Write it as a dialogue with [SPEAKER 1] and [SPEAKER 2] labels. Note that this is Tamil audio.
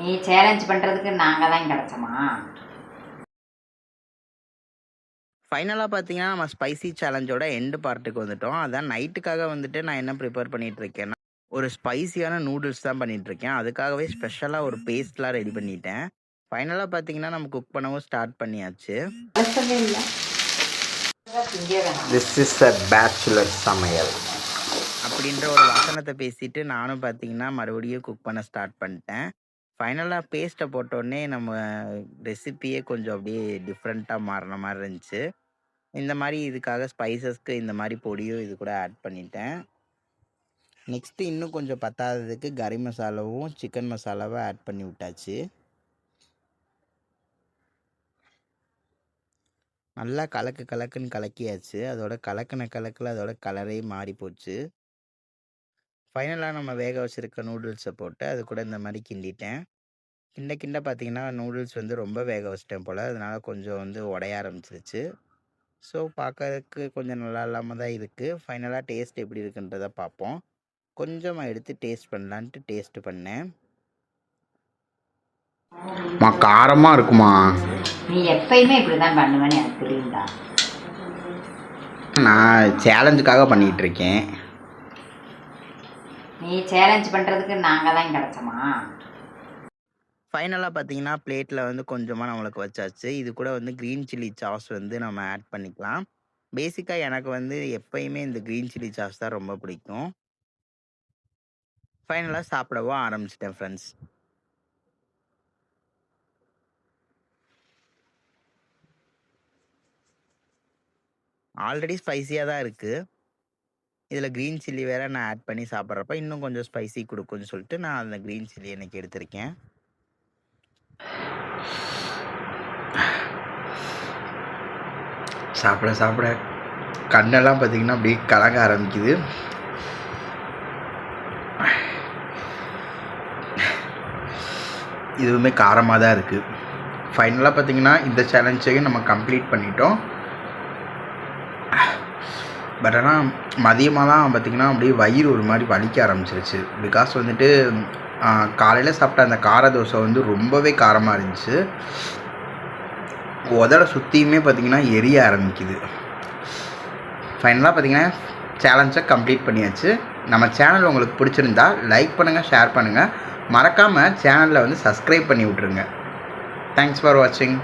[SPEAKER 1] நீ சேலஞ்ச் பண்ணுறதுக்கு நாங்கள் தான் கிடச்சோமா
[SPEAKER 2] ஃபைனலாக பார்த்தீங்கன்னா நம்ம ஸ்பைசி சேலஞ்சோட எண்டு பார்ட்டுக்கு வந்துட்டோம். அதான் நைட்டுக்காக வந்துட்டு நான் என்ன ப்ரிப்பேர் பண்ணிட்டு இருக்கேன்னா ஒரு ஸ்பைசியான நூடுல்ஸ் தான் பண்ணிட்டு இருக்கேன். அதுக்காகவே ஸ்பெஷலாக ஒரு பேஸ்ட்லாம் ரெடி பண்ணிட்டேன். ஃபைனலாக பார்த்தீங்கன்னா நம்ம குக் பண்ணவும் ஸ்டார்ட் பண்ணியாச்சு.
[SPEAKER 3] திஸ் இஸ் அ பேச்சுலர் சமையல்.
[SPEAKER 2] அப்படின்ற ஒரு வசனத்தை பேசிட்டு நானும் பார்த்தீங்கன்னா மறுபடியும் குக் பண்ண ஸ்டார்ட் பண்ணிட்டேன். ஃபைனலாக பேஸ்ட்டை போட்டோடனே நம்ம ரெசிப்பியே கொஞ்சம் அப்படியே டிஃப்ரெண்ட்டாக மாறின மாதிரி இருந்துச்சு. இந்த மாதிரி இதுக்காக ஸ்பைசஸ்க்கு இந்த மாதிரி பொடியும் இது கூட ஆட் பண்ணிட்டேன். நெக்ஸ்ட்டு இன்னும் கொஞ்சம் பத்தாததுக்கு கறி மசாலாவும் சிக்கன் மசாலாவும் ஆட் பண்ணி விட்டாச்சு. நல்லா கலக்கு கலக்குன்னு கலக்கியாச்சு. அதோட கலக்கின கலக்கில் அதோட கலரே மாறி போச்சு ஃபைனலாக நம்ம வேக வச்சுருக்க நூடுல்ஸை போட்டு அது கூட இந்த மாதிரி கிண்டிட்டேன். கிண்ட கிண்ட பார்த்தீங்கன்னா நூடுல்ஸ் வந்து ரொம்ப வேக வச்சிட்டேன் போல். அதனால கொஞ்சம் வந்து உடைய ஆரம்பிச்சிருச்சு. ஸோ பார்க்கறதுக்கு கொஞ்சம் நல்லா இல்லாமல் தான் இருக்குது ஃபைனலாக டேஸ்ட் எப்படி இருக்குன்றதை பார்ப்போம் கொஞ்சமாக எடுத்து டேஸ்ட் பண்ணலான்ட்டு டேஸ்ட் பண்ணேன்.
[SPEAKER 3] காரமாக இருக்குமா?
[SPEAKER 1] நீ எப்பயுமே இப்படி தான் பண்ணுவேன்னு எனக்கு தெரியும்டா.
[SPEAKER 3] நான் சேலஞ்சுக்காக பண்ணிகிட்டு இருக்கேன்.
[SPEAKER 1] நீ சேலஞ்ச் பண்ணுறதுக்கு நாங்கள் தான் கிடச்சோமா
[SPEAKER 2] ஃபைனலாக பார்த்தீங்கன்னா பிளேட்டில் வந்து கொஞ்சமாக நம்மளுக்கு வச்சாச்சு. இது கூட வந்து க்ரீன் சில்லி சாஸ் வந்து நம்ம ஆட் பண்ணிக்கலாம். பேசிக்காக எனக்கு வந்து எப்பயுமே இந்த க்ரீன் சில்லி சாஸ் தான் ரொம்ப பிடிக்கும். ஃபைனலாக சாப்பிடவும் ஆரம்பிச்சிட்டேன் ஃப்ரெண்ட்ஸ் ஆல்ரெடி ஸ்பைசியாக தான் இருக்குது இதில் க்ரீன் சில்லி வேற நான் ஆட் பண்ணி சாப்பிட்றப்ப இன்னும் கொஞ்சம் ஸ்பைசி கொடுக்குன்னு சொல்லிட்டு நான் அந்த க்ரீன் சில்லி எனக்கு எடுத்திருக்கேன்.
[SPEAKER 3] சாப்பிட சாப்பிட கண்ணெல்லாம் பார்த்தீங்கன்னா அப்படியே கலங்க ஆரம்பிக்குது. இதுவுமே காரமாக தான் இருக்குது ஃபைனலாக பார்த்தீங்கன்னா இந்த சேலஞ்சையும் நம்ம கம்ப்ளீட் பண்ணிட்டோம். பட் ஆனால் மதியமாலாம் பார்த்தீங்கன்னா அப்படியே வயிறு ஒரு மாதிரி வலிக்க ஆரம்பிச்சிருச்சு. பிகாஸ் வந்துட்டு காலையில் சாப்பிட்ட அந்த கார தோசை வந்து ரொம்பவே காரமாக இருந்துச்சு. உதட சுற்றியுமே பார்த்தீங்கன்னா எரிய ஆரம்பிக்குது. ஃபைனலாக பார்த்திங்கன்னா சேலஞ்சை கம்ப்ளீட் பண்ணியாச்சு. நம்ம சேனல் உங்களுக்கு பிடிச்சிருந்தா லைக் பண்ணுங்கள் ஷேர் பண்ணுங்கள் மறக்காமல் சேனலில் வந்து சப்ஸ்கிரைப் பண்ணி விட்ருங்க தேங்க்ஸ் ஃபார் வாட்சிங்